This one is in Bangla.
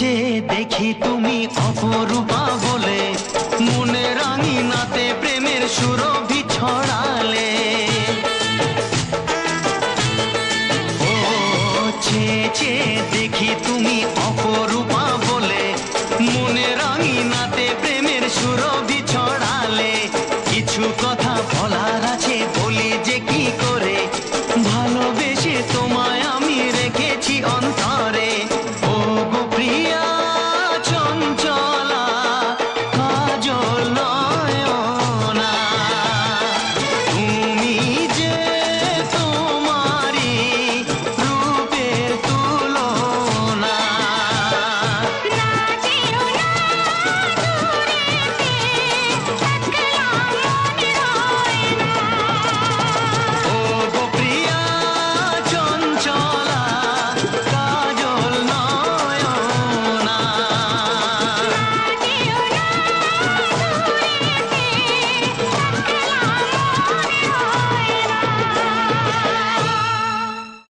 যে দেখি তুমি অপরূপা বলে। মনে রাঙিনাতে প্রেমের সুরভি ছড়ালে। ও যে যে দেখি তুমি অপরূপা বলে। মনে রাঙিনাতে প্রেমের সুরভি ছড়ালে। কিছু